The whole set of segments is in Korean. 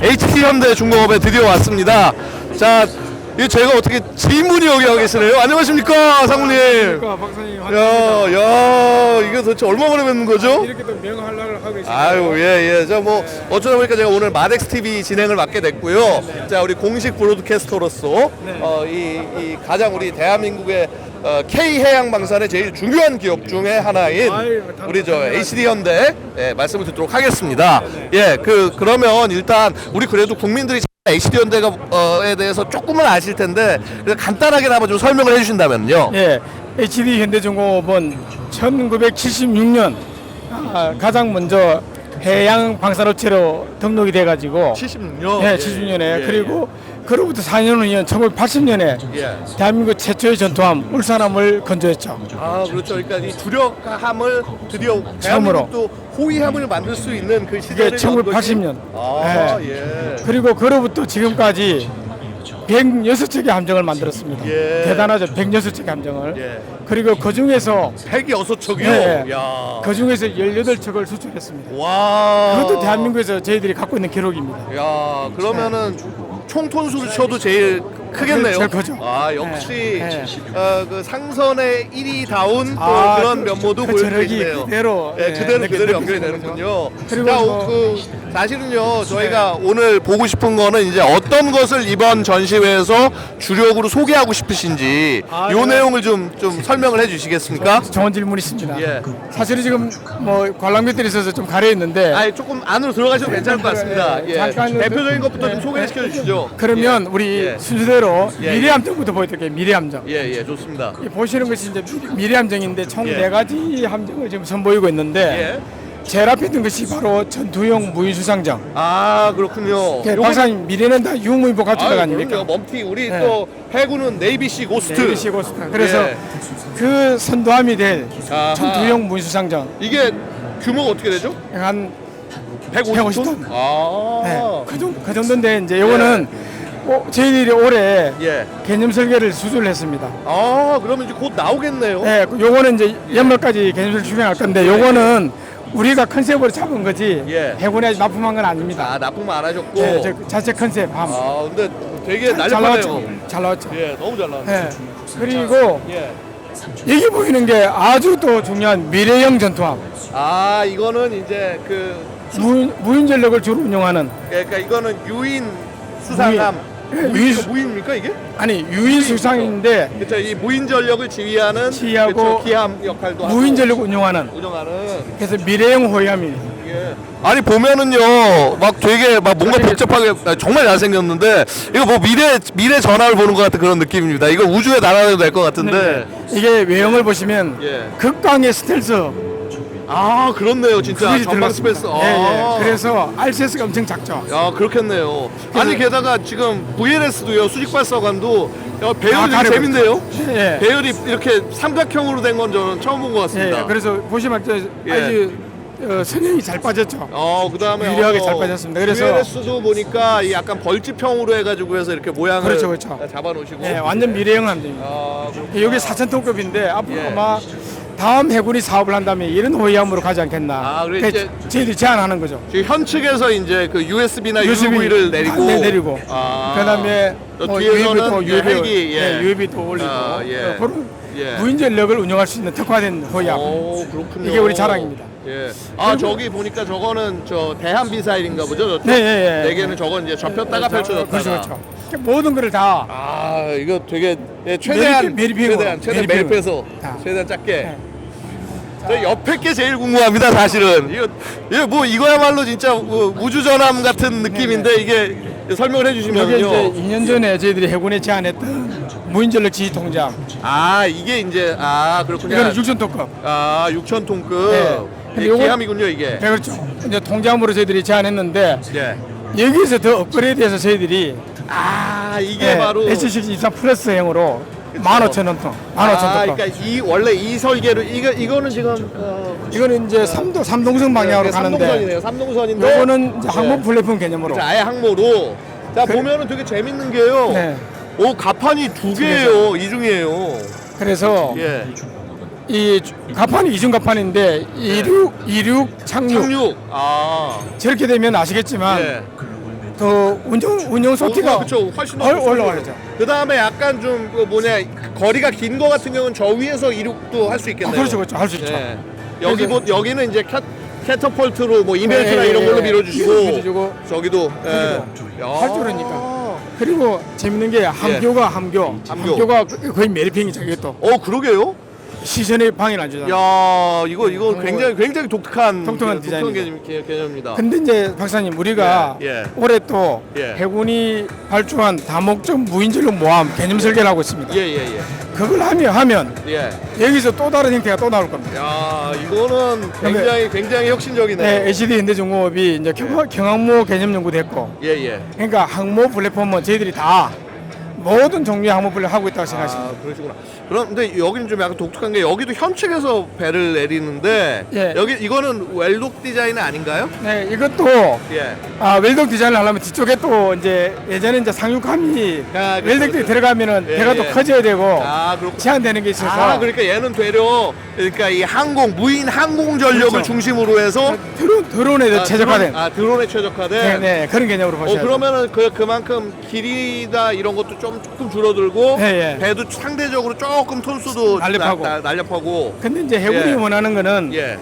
HT 현대 중공업에 드디어 왔습니다. 자, 이 제가 어떻게 질문이 여기 와 계시네요. 안녕하십니까, 상무님. 그러니까 박사님 환영합니다. 야, 야, 이게 도대체 얼마 만에 뵙는 거죠? 이렇게 또 명활약을 하고 계시네요. 아유, 예, 예. 자, 뭐, 어쩌다 보니까 제가 오늘 마덱스 TV 진행을 맡게 됐고요. 자, 우리 공식 브로드캐스터로서, 어, 이, 이 가장 우리 대한민국의 어, K 해양방산의 제일 중요한 기업 중에 하나인 아유, 우리 저 당연하죠. HD 현대 예, 말씀을 듣도록 하겠습니다. 예, 그 그러면 일단 우리 그래도 국민들이 HD 현대가 어에 대해서 조금은 아실 텐데 간단하게나마 좀 설명을 해주신다면요. 예, HD 현대중공업은 1976년 아, 가장 먼저 해양 방산업체로 등록이 돼가지고 76년. 예, 76년에 그리고 그로부터 4년 후인 1980년에 예. 대한민국 최초의 전투함 울산함을 건조했죠. 아 그렇죠. 그러니까 이 주력함을 드디어 처음으로. 대한민국도 호위함을 만들 수 있는 그 이게 1980년. 아 예. 그리고 그로부터 지금까지 106척의 함정을 만들었습니다. 예. 대단하죠. 106척의 함정을. 예. 그리고 그 중에서 106척이요. 예. 야. 그 중에서 18척을 수출했습니다. 와. 그것도 대한민국에서 저희들이 갖고 있는 기록입니다. 야 그러면은 총 톤수를 쳐도 제일 크겠네요. 제일 크죠. 아 역시 네, 어, 그 상선의 1위다운 또 아, 그런 그- 면모도 그 저력이 계시네요. 그대로, 예, 예, 그대로 그대로 연결이 되는군요. 그리고 자, 뭐- 그 사실은요 저희가 오늘 보고 싶은 거는 이제 어떤 것을 이번 전시회에서 주력으로 소개하고 싶으신지 아, 요 네. 내용을 좀 좀 설명을 해주시겠습니까? 좋은 질문이십니다. 예. 사실은 지금 뭐 관람객들이 있어서 좀 가려 있는데 아 조금 안으로 들어가셔도 괜찮을 것 같습니다. 예, 예. 잠깐 대표적인 것부터 좀 예. 소개시켜 주시죠. 그러면 우리 예. 순서대로 예, 미래함정부터 보여드릴게요. 미래함정. 예, 예, 좋습니다. 이 보시는 것이 이제 미래함정인데 총 예. 네 가지 함정을 지금 선보이고 있는데 예. 제일 앞에 있는 것이 바로 전투용 무인수상정. 아 그렇군요. 예, 박사님 미래는 다 유무인보 아유, 아닙니까? 그럼요. 멈티 우리 네. 또 해군은 네이비시 고스트. 네이비시 고스트. 그래서 예. 그 선도함이 될 아하. 전투용 무인수상정 이게 규모가 어떻게 되죠? 한 150톤? 150톤. 아. 네, 그, 정도, 그 정도인데 이제 요거는 어, 저희들이 올해 예. 개념 설계를 수주를 했습니다. 아, 그러면 이제 곧 나오겠네요. 네, 그 요거는 이제 연말까지 개념 설계 추진할 건데 요거는 우리가 컨셉으로 잡은 거지 예. 해군에 납품한 건 아닙니다. 아, 납품 안 하셨고. 네, 저 자체 컨셉 함. 아, 근데 되게 잘 나왔죠. 날렵하네요. 잘 나왔죠. 예, 너무 잘 나왔네. 네. 그리고 예. 여기 보이는 게 아주 또 중요한 미래형 전투함. 아, 이거는 이제 그 무인, 무인 전력을 주로 운영하는 그러니까 이거는 유인 수상함. 무인. 예, 무인, 유인 수- 무인입니까 이게? 아니 유인 수상인데 그렇죠. 이 무인 전력을 지휘하는 지휘하고 그쵸, 기함 역할도 하고 무인 전력 운영하는 운영하는 그래서 미래형. 예. 아니 보면은요 막 되게 막 뭔가 복잡하게 아, 정말 잘생겼는데 이거 뭐 미래 미래 전화를 보는 것 같은 그런 느낌입니다. 이거 우주에 날아다녀도 될 것 같은데 이게 외형을 보시면 예. 극강의 스텔스 아 그렇네요 진짜 그것이 전방 들어갔습니다. 스페이스. 예, 아. 예. 그래서 RCS가 엄청 작죠. 야 그렇겠네요. 아니 게다가 지금 VLS도요 수직 발사관도 야, 배열이 아, 되게 재밌네요. 예. 배열이 이렇게 삼각형으로 된 건 저는 처음 본 것 예, 같습니다. 그래서 보시면 저 예. 아주 어, 선형이 잘 빠졌죠. 어 그다음에 유리하게 어, 잘 빠졌습니다. 그래서- VLS도 보니까 이 약간 벌집형으로 해가지고 해서 이렇게 모양을 그렇죠, 그렇죠. 잡아놓으시고. 예, 완전 미래형 함정입니다. 아, 그렇구나. 여기 4,000톤급인데 앞으로 예. 아마 다음 해군이 사업을 한다면 이런 호위함으로 가지 않겠나. 아, 그래, 그게 이제- 저희들이 제안하는 거죠. 지금 현 측에서 이제 그 USB나 USB UV를 내리고, 네, 내리고. 아, 그다음에 또 뭐 뒤에서는 UAV UAV, 헬기, 예. 예, UAV 또 올리고 아, 예. 어, 그런 예. 무인 전력을 운영할 수 있는 특화된 호위함. 오, 그렇군요. 이게 우리 자랑입니다. 예. 아, 저기 보니까 저거는 저 대한 미사일인가 보죠? 저쪽? 네, 예, 예. 네 개는 저건 이제 접혔다가 저- 펼쳐졌다가. 그렇죠, 그렇죠. 모든 것을 다 아, 이거 되게 예, 최대한 메리- 메리핑으로. 최대한 최대한. 매립해서 다. 최대한 작게. 네. 저 옆에 게 제일 궁금합니다, 사실은. 이거, 이거 뭐 이거야말로 진짜 우- 우주 전함 같은 느낌인데 이게 설명을 네, 이게 이제 해주시면요. 2년 전에 저희들이 해군에 제안했던 무인 전력 지휘 통장. 아, 이게 이제 아 그렇군요. 이거는 6천 톤급. 아, 6천 톤급. 네. 근데 예, 기함이군요, 이게. 네, 그렇죠. 이제 통장으로 저희들이 제안했는데 예. 여기서 더 업그레이드해서 저희들이 아, 이게 네, 바로 H6 23 플러스형으로. 15,000원 톤. 15,000톤. 아, 그러니까 이 원래 이 설계로 이거 이거는 지금 어, 이거는 이제 삼도 삼동선 방향으로 네, 가는데 삼동선이네요. 삼동선인데 요거는 이제 항목 네. 플랫폼 개념으로. 자, 아예 항모로. 자, 그- 보면은 되게 재밌는 게요. 네. 오, 가판이 두 개예요. 이중이에요. 그래서 예. 이 주- 가판이 이중 가판인데 이륙 이륙 착륙 착륙. 아. 저렇게 되면 아시겠지만 예. 더 운영 운영 그렇죠. 훨씬 얼- 올라가죠. 그 다음에 약간 좀 그 뭐냐 거리가 긴 거 같은 경우는 저 위에서 이륙도 할수 아, 있겠네요. 그렇죠, 그렇죠. 할 수 있죠. 예. 여기 그래서- 뭐 여기는 이제 캣, 캐터폴트로 뭐 이벤트나 예, 예, 이런 걸로 예. 밀어주시고 밀어주시고. 저기도 예. 할줄 아니까. 그리고 재밌는 게 함교가 함교, 예. 함교. 함교가 거의 메리핑이죠. 이것도 어 그러게요. 시선에 방해를 안 주잖아. 야 이거 이거 그런 굉장히 굉장히 독특한 독특한 그 디자인이죠. 개념, 개- 개념입니다. 근데 이제 박사님 우리가 예, 예. 올해 또 예. 해군이 발주한 다목적 무인전력 모함 개념 설계를 하고 있습니다. 예예예. 그걸 하면 하면 예. 여기서 또 다른 형태가 또 나올 겁니다. 야 이거는 굉장히 굉장히 혁신적이네요. 네, LCD 현대중공업이 이제 경, 경항모 개념 연구도 했고, 예 예. 그러니까 항모 플랫폼은 저희들이 다 모든 종류의 항모 플랫폼 하고 있다고 생각하십니다. 아 그러시구나. 그럼 근데 여기는 좀 약간 독특한 게 여기도 현측에서 배를 내리는데 예. 여기 이거는 웰독 디자인 아닌가요? 네, 이것도 예. 아, 웰덕 디자인을 하려면 뒤쪽에 또 이제 예전에 이제 상륙함이 아, 그렇죠, 웰덕들이 그렇죠. 들어가면은 예, 배가 또 예. 커져야 되고 아 그렇고. 제한되는 게 있어서 아 그러니까 얘는 되려 그러니까 이 항공 무인 항공 전력을 그렇죠. 중심으로 해서 드론, 드론에 아, 최적화된 드론, 아 드론에 최적화된. 네, 네, 그런 개념으로 어 보셔야 돼요. 그러면은 그 그만큼 길이나 이런 것도 좀 조금 줄어들고 예, 예. 배도 상대적으로 조금 톤수도 날렵하고. 나- 나- 날렵하고 근데 이제 해군이 예. 원하는 거는 예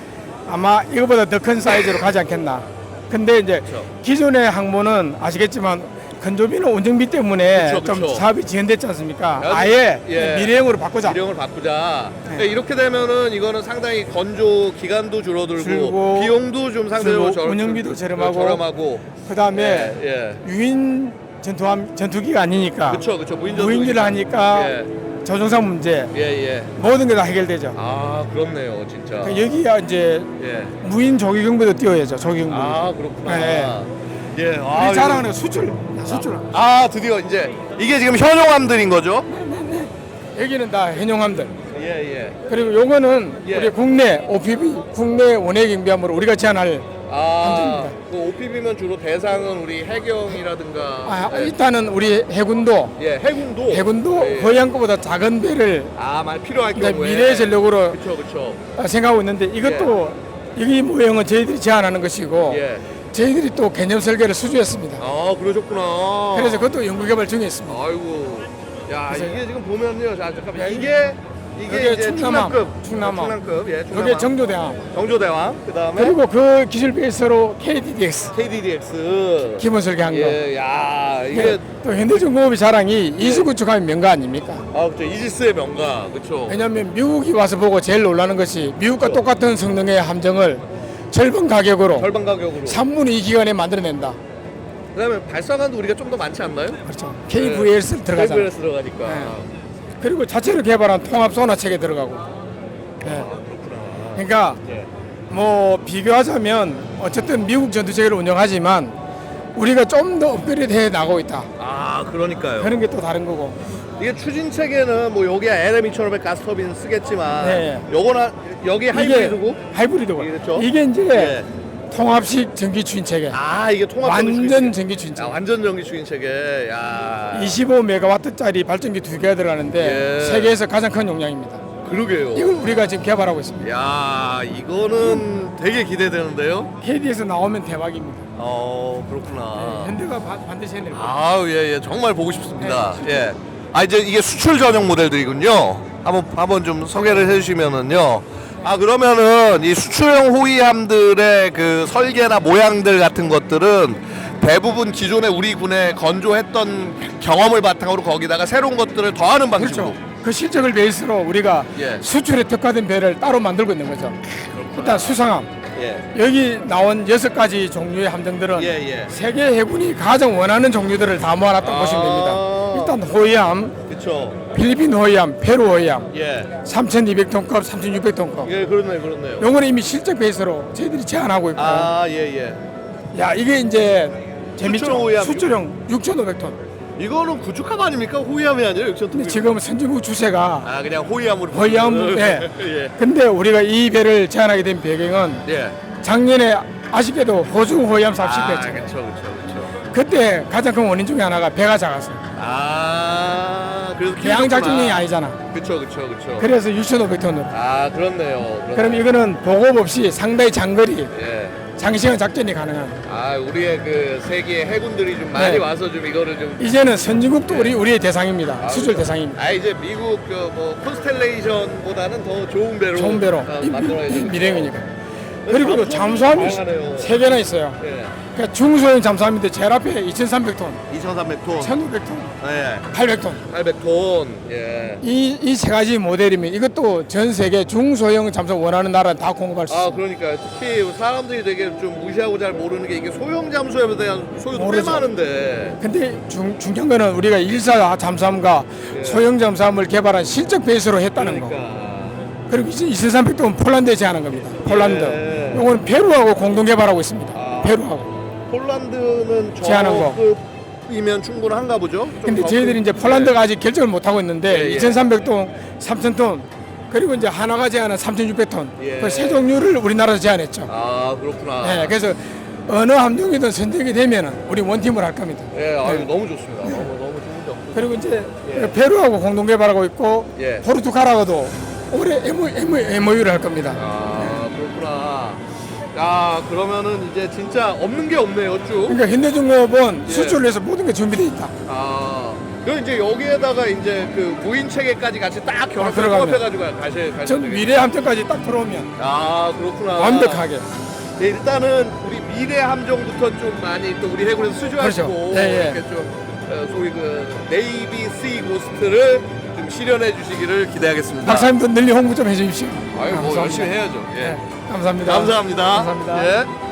아마 이거보다 더 큰 사이즈로 가지 않겠나. 근데 이제 그렇죠. 기존의 항모는 아시겠지만 건조비는 운전비 때문에 그쵸, 좀 그쵸. 사업이 지연됐지 않습니까? 아예 예. 미래형으로 바꾸자. 기령을 바꾸자. 네. 그러니까 이렇게 되면은 이거는 상당히 건조 기간도 줄어들고 줄고, 비용도 좀 상대적으로 줄고, 절- 운영비도 저렴하고. 저렴하고. 그다음에 예, 예. 유인 전투함 전투기가 아니니까 그렇죠, 그렇죠. 무인전 무인기를 하니까 예, 조종상 문제 예, 예. 모든 게 다 해결되죠. 아 그렇네요, 진짜. 그러니까 여기야 이제 예. 무인 조기 경보도 띄워야죠. 조기 경보. 아 그렇구나. 네. 예. 우리 아, 자랑하는 거 수출, 수출. 아 드디어 이제 이게 지금 현용함들인 거죠? 여기는 다 해용함들. 예, 예. 그리고 요거는 예. 우리 국내 OPB, 국내 원해 경비함으로 우리가 제안할 아. 그 OPB면 주로 대상은 우리 해경이라든가. 아, 예. 일단은 우리 해군도 예, 해군도. 해군도 예. 허양급보다 작은 배를 아, 많이 필요할 이제 경우에. 미래 전력으로 그렇죠, 그렇죠. 생각하고 있는데 이것도 여기 모형은 저희들이 제안하는 것이고 예. 저희들이 또 개념 설계를 수주했습니다. 아, 그러셨구나. 그래서 그것도 연구개발 중에 있습니다. 아이고. 야, 그래서- 이게 지금 보면요. 자, 잠깐만. 야, 이게 이게 이제 충남함. 충남급. 충남함. 충남급. 예, 충남함. 그게 정조대함. 정조대왕. 그다음에 그리고 그 기술 베이스로 KDDX KDDX. 기본 설계한 거. 예, 야, 이게 이게 또 현대중공업의 자랑이 이수구축하면 명가 아닙니까? 아, 그렇죠. 이지스의 명가. 그렇죠. 왜냐하면 미국이 와서 보고 제일 놀라는 것이 미국과 똑같은 성능의 함정을 절반 가격으로 절반 가격으로. 3분의 2 기간에 만들어낸다. 그다음에 발사관도 우리가 좀 더 많지 않나요? 그렇죠. KVLS 들어가잖아요. KVLS 들어가니까. 네. 그리고 자체로 개발한 통합 소나 체계 들어가고. 네. 그러니까 예. 뭐 비교하자면 어쨌든 미국 전투 체계를 운영하지만 우리가 좀 더 업그레이드 해 나가고 있다. 아, 그러니까요. 그런 게 또 다른 거고. 이게 추진 체계는 뭐 여기에 LM2500 가스터빈 쓰겠지만 네. 요거나 여기 하이브리드고 하이브리드고. 그렇죠. 이게 이제 예. 통합식 전기 추진 체계. 아, 이게 통합 완전 전기 야, 체계. 완전 전기 추진 체계. 야. 25메가와트짜리 발전기 두 개가 들어가는데 예. 세계에서 가장 큰 용량입니다. 그러게요. 이걸 우리가 지금 개발하고 있습니다. 야, 이거는 되게 기대되는데요. KD에서 나오면 대박입니다. 어, 그렇구나. 현대가 바- 반드시 해낼 거예요. 아, 예, 예, 정말 보고 싶습니다. 예. 아, 이제 이게 수출 전용 모델들이군요. 한번 한번 좀 소개를 해주시면은요. 아, 그러면은 이 수출용 호위함들의 그 설계나 모양들 같은 것들은 대부분 기존에 우리 군에 건조했던 경험을 바탕으로 거기다가 새로운 것들을 더하는 방식으로. 그렇죠. 그 실적을 베이스로 우리가 예. 수출에 특화된 배를 따로 만들고 있는 거죠. 일단 수상함. 예. 여기 나온 여섯 가지 종류의 함정들은 예, 예. 세계 해군이 가장 원하는 종류들을 다 모아놨다고 아. 보시면 됩니다. 일단 호위함, 그렇죠. 필리핀 호위함, 페루 호위함, 예. 3,200톤급, 3,600톤급. 예, 그렇네요, 그렇네요. 요거는 이미 실적 베이스로 저희들이 제안하고 있고. 아, 예, 예. 야 이게 이제 재밌죠. 수출용 호위함. 수출용 6,500톤. 이거는 구축함 아닙니까? 호위함이 아니라 6천 근데 지금 선진국 주세가 아, 그냥 호위함으로. 호위함, 예. 예. 근데 우리가 이 배를 제안하게 된 배경은 예. 작년에 아쉽게도 호주 호위함 사업 아, 실패했잖아요. 그렇죠, 그렇죠, 그렇죠. 그때 가장 큰 원인 중에 하나가 배가 작았어요. 아, 그래서 대양 작전용이 아니잖아. 그렇죠, 그렇죠, 그렇죠. 그래서 6,500톤으로. 아, 그렇네요. 그렇네요. 그럼 이거는 보급 없이 상당히 장거리 예. 장시간 작전이 가능한. 아 우리의 그 세계 해군들이 좀 많이 네. 와서 좀 이거를 좀 이제는 선진국도 우리 우리의 대상입니다. 수출 대상입니다. 아 이제 미국 그뭐 콘스텔레이션보다는 더 좋은 배로 좋은 배로 어, 이- 만들어야 이- 되는 미래이니까. 그리고 그 잠수함이 다양하네요. 세 개나 있어요. 예. 그러니까 중소형 잠수함인데 제일 앞에 2,300톤, 2,300톤, 1,500톤, 네, 800톤. 800톤, 예. 이 이 세 가지 모델이면 이것도 전 세계 중소형 잠수함 원하는 나라는 다 공급할 수 아 있습니다. 그러니까 특히 사람들이 되게 좀 무시하고 잘 모르는 게 이게 소형 잠수함에 대한 소유도 꽤 모르죠. 많은데 근데 중, 중요한 거는 우리가 일사 잠수함과 예. 소형 잠수함을 개발한 실적 베이스로 했다는 거. 그러니까 그리고 2,300톤 폴란드에 제한한 겁니다. 폴란드. 예. 이거는 페루하고 공동 개발하고 있습니다. 아. 페루하고. 폴란드는 거. 저급이면 충분한가 보죠? 좀 근데 더 저희들이 큰- 이제 폴란드가 아직 결정을 못 하고 있는데 예, 예. 2,300톤, 3,000톤 그리고 이제 하나가 제한한 3,600톤. 예. 그 세 종류를 우리나라에서 제한했죠. 아 그렇구나. 예, 그래서 어느 함정이든 선택이 되면은 우리 원팀을 할 겁니다. 예, 아, 네. 너무 좋습니다. 너무 너무 좋은 점. 그리고 이제 예. 페루하고 공동 개발하고 있고 예. 포르투갈하고도 올해 MO, MO, MOU를 할 겁니다. 아. 야 그러면은 이제 진짜 없는 게 없네요 쭉. 그러니까 현대중공업은 예. 수출을 해서 모든 게 준비돼 있다. 아. 그리고 이제 여기에다가 이제 그 무인 체계까지 같이 딱 결합 아, 들어가면. 해가지고 가실 가실 전 미래 함정까지 딱 들어오면 아 그렇구나. 완벽하게. 네, 일단은 우리 미래 함정부터 좀 많이 또 우리 해군에서 수주하시고 그렇죠. 예, 예. 이렇게 좀 어, 소위 그 네이비 시 고스트를 좀 실현해 주시기를 기대하겠습니다. 박사님도 널리 홍보 좀 해주십시오. 아유 뭐 감사합니다. 열심히 해야죠. 예. 네, 감사합니다. 감사합니다. 감사합니다. 예.